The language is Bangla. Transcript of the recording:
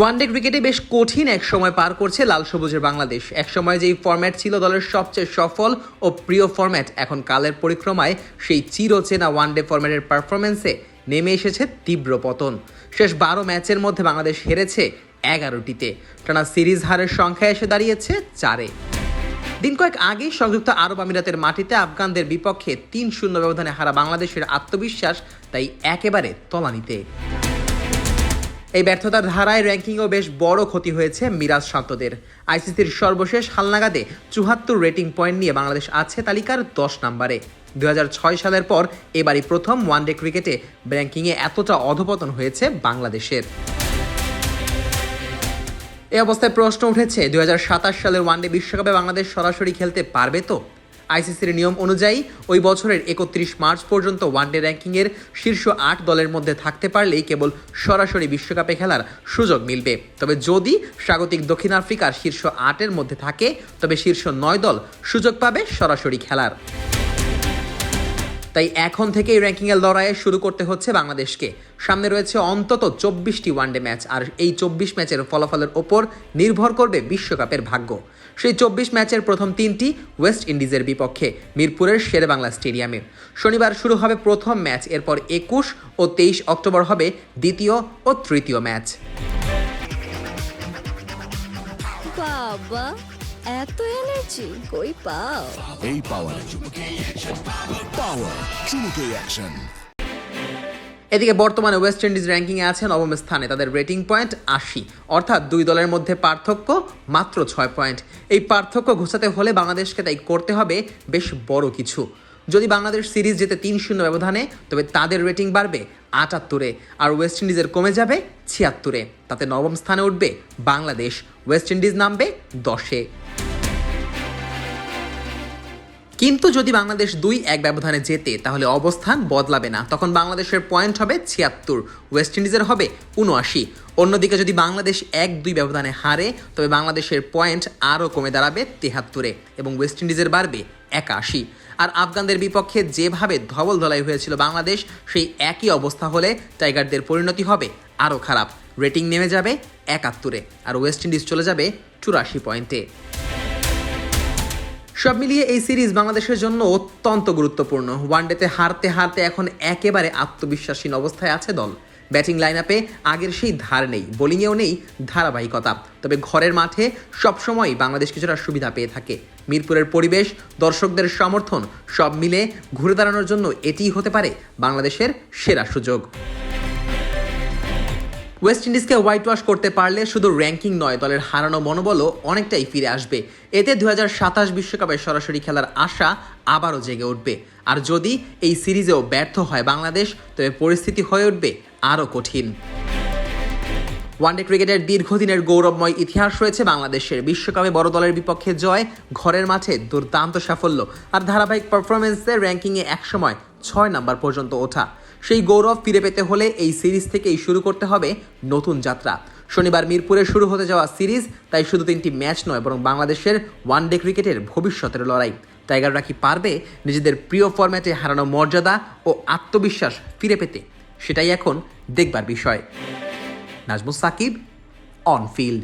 ওয়ানডে ক্রিকেটে বেশ কঠিন এক সময় পার করছে লাল সবুজের বাংলাদেশ। এক সময় যেই ফরম্যাট ছিল দলের সবচেয়ে সফল ও প্রিয় ফরম্যাট এখন কালের পরিক্রমায় সেই চিরচেনা ওয়ানডে ফরম্যাটের পারফরমেন্সে নেমে এসেছে তীব্র পতন। শেষ বারো ম্যাচের মধ্যে বাংলাদেশ হেরেছে এগারোটিতে। টানা সিরিজ হারের সংখ্যা এসে দাঁড়িয়েছে চারে। দিন কয়েক আগেই সংযুক্ত আরব আমিরাতের মাটিতে আফগানদের বিপক্ষে তিন শূন্য ব্যবধানে হারা বাংলাদেশের আত্মবিশ্বাস, তাই একেবারে তলানিতে। এই ব্যর্থতার ধারায় র্যাঙ্কিংও বেশ বড় ক্ষতি হয়েছে মিরাজ শান্তদের। আইসিসির সর্বশেষ হালনাগাদে চুহাত্তর রেটিং পয়েন্ট নিয়ে বাংলাদেশ আছে তালিকার দশ নম্বরে। দুই হাজার ছয় সালের পর এবারই প্রথম ওয়ানডে ক্রিকেটে র্যাঙ্কিংয়ে এতটা অধপতন হয়েছে বাংলাদেশের। এই অবস্থায় প্রশ্ন উঠেছে, দুই সালের ওয়ানডে বিশ্বকাপে বাংলাদেশ সরাসরি খেলতে পারবে তো? আইসিসির নিয়ম অনুযায়ী ওই বছরের একত্রিশ মার্চ পর্যন্ত ওয়ানডে র্যাঙ্কিংয়ের শীর্ষ আট দলের মধ্যে থাকতে পারলেই কেবল সরাসরি বিশ্বকাপে খেলার সুযোগ মিলবে। তবে যদি স্বাগতিক দক্ষিণ আফ্রিকার শীর্ষ আটের মধ্যে থাকে, তবে শীর্ষ নয় দল সুযোগ পাবে সরাসরি খেলার। তাই এখন থেকেই র্যাঙ্কিংয়ের লড়াইয়ে শুরু করতে হচ্ছে বাংলাদেশকে। সামনে রয়েছে অন্তত চব্বিশটি ওয়ানডে ম্যাচ আর এই চব্বিশ ম্যাচের ফলাফলের ওপর নির্ভর করবে বিশ্বকাপের ভাগ্য। সেই চব্বিশ ম্যাচের প্রথম তিনটি ওয়েস্ট ইন্ডিজের বিপক্ষে, মিরপুরের শেরেবাংলা স্টেডিয়ামে শনিবার শুরু হবে প্রথম ম্যাচ এরপর একুশ ও তেইশ অক্টোবর হবে দ্বিতীয় ও তৃতীয় ম্যাচ বাবা! এত এনার্জি কই পাও? এই পাওয়ার পাওয়ার চুমুকে অ্যাকশন এদিকে বর্তমানে ওয়েস্ট ইন্ডিজ র্যাঙ্কিংয়ে আছে নবম স্থানে তাদের রেটিং পয়েন্ট আশি। অর্থাৎ দুই দলের মধ্যে পার্থক্য মাত্র ছয় পয়েন্ট এই পার্থক্য ঘোষাতে হলে বাংলাদেশকে তাই করতে হবে বেশ বড় কিছু। যদি বাংলাদেশ সিরিজ যেতে তিন শূন্য ব্যবধানে, তবে তাদের রেটিং বাড়বে আটাত্তরে আর ওয়েস্ট ইন্ডিজের কমে যাবে ছিয়াত্তরে। তাতে নবম স্থানে উঠবে বাংলাদেশ। ওয়েস্ট ইন্ডিজ নামবে দশে। কিন্তু যদি বাংলাদেশ দুই এক ব্যবধানে জেতে, তাহলে অবস্থান বদলাবে না। তখন বাংলাদেশের পয়েন্ট হবে ছিয়াত্তর, ওয়েস্ট ইন্ডিজের হবে উনআশি। অন্যদিকে যদি বাংলাদেশ এক দুই ব্যবধানে হারে, তবে বাংলাদেশের পয়েন্ট আরও কমে দাঁড়াবে তেহাত্তরে এবং ওয়েস্ট ইন্ডিজের বাড়বে একাশি। আর আফগানদের বিপক্ষে যেভাবে ধবল ধলাই হয়েছিল বাংলাদেশ, সেই একই অবস্থা হলে টাইগারদের পরিণতি হবে আরও খারাপ। রেটিং নেমে যাবে একাত্তরে, আর ওয়েস্ট ইন্ডিজ চলে যাবে চুরাশি পয়েন্টে। সব মিলিয়ে এই সিরিজ বাংলাদেশের জন্য অত্যন্ত গুরুত্বপূর্ণ। ওয়ানডেতে হারতে হারতে এখন একেবারে আত্মবিশ্বাসীন অবস্থায় আছে দল। ব্যাটিং লাইন আপে আগের সেই ধার নেই, বোলিংয়েও নেই ধারাবাহিকতা। তবে ঘরের মাঠে সবসময় বাংলাদেশ কিছুটা সুবিধা পেয়ে থাকে। মিরপুরের পরিবেশ, দর্শকদের সমর্থন, সব মিলে ঘুরে দাঁড়ানোর জন্য এটিই হতে পারে বাংলাদেশের সেরা সুযোগ। ওয়েস্ট ইন্ডিজকে হোয়াইট ওয়াশ করতে পারলে শুধু র্যাঙ্কিং নয়, দলের হারানো মনোবলও অনেকটাই ফিরে আসবে। এতে দু বিশ্বকাপে সরাসরি খেলার আশা আবারও জেগে উঠবে। আর যদি এই সিরিজেও ব্যর্থ হয় বাংলাদেশ, তবে পরিস্থিতি হয়ে উঠবে আরও কঠিন। ওয়ানডে ক্রিকেটের দীর্ঘদিনের গৌরবময় ইতিহাস রয়েছে বাংলাদেশের। বিশ্বকাপে বড় দলের বিপক্ষে জয় ঘরের মাঠে দুর্দান্ত সাফল্য। আর ধারাবাহিক পারফরমেন্সে র্যাঙ্কিংয়ে একসময় ছয় নম্বর পর্যন্ত ওঠা। সেই গৌরব ফিরে পেতে হলে এই সিরিজ থেকেই শুরু করতে হবে নতুন যাত্রা। শনিবার মিরপুরে শুরু হতে যাওয়া সিরিজ, তাই শুধু তিনটি ম্যাচ নয়, বরং বাংলাদেশের ওয়ানডে ক্রিকেটের ভবিষ্যতের লড়াই। টাইগাররা কি পারবে নিজেদের প্রিয় ফরম্যাটে হারানো মর্যাদা ও আত্মবিশ্বাস ফিরে পেতে? সেটাই এখন দেখবার বিষয়। Najmus Shakib on field